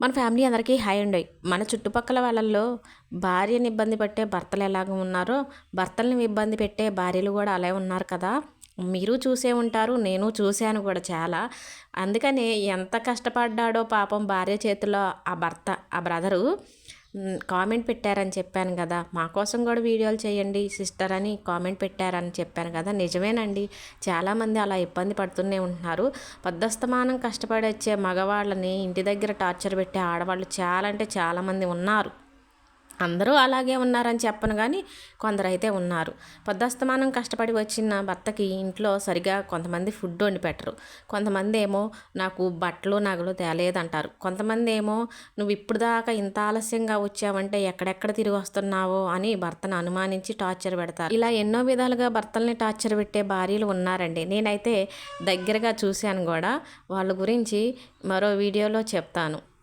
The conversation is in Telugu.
మన ఫ్యామిలీ అందరికీ హాయ్ అండి. మన చుట్టుపక్కల వాళ్ళల్లో భార్యని ఇబ్బంది పెట్టే భర్తలు ఎలాగ ఉన్నారో భర్తలను ఇబ్బంది పెట్టే భార్యలు కూడా అలా ఉన్నారు కదా. మీరు చూసే ఉంటారు నేను చూశాను కూడా చాలా. అందుకనే ఎంత కష్టపడ్డాడో పాపం భార్య చేతిలో ఆ భర్త ఆ బ్రదరు కామెంట్ పెట్టారని చెప్పాను కదా. మా కోసం కూడా వీడియోలు చేయండి సిస్టర్ అని కామెంట్ పెట్టారని చెప్పాను కదా. నిజమేనండి. చాలామంది అలా ఇబ్బంది పడుతూనే ఉంటున్నారు. పద్దస్తమానం కష్టపడి వచ్చే మగవాళ్ళని ఇంటి దగ్గర టార్చర్ పెట్టే ఆడవాళ్ళు చాలా అంటే చాలామంది ఉన్నారు. అందరూ అలాగే ఉన్నారని చెప్పను కానీ కొందరు అయితే ఉన్నారు. పొద్దస్తమానం కష్టపడి వచ్చిన భర్తకి ఇంట్లో సరిగా కొంతమంది ఫుడ్ వండి పెట్టరు. కొంతమంది ఏమో నాకు బట్టలు నగలు తేలేదంటారు. కొంతమంది ఏమో నువ్వు ఇప్పుడు దాకా ఇంత ఆలస్యంగా వచ్చావంటే ఎక్కడెక్కడ తిరిగి వస్తున్నావో అని భర్తను అనుమానించి టార్చర్ పెడతారు. ఇలా ఎన్నో విధాలుగా భర్తల్ని టార్చర్ పెట్టే భార్యలు ఉన్నారండి. నేనైతే దగ్గరగా చూశాను కూడా. వాళ్ళ గురించి మరో వీడియోలో చెప్తాను.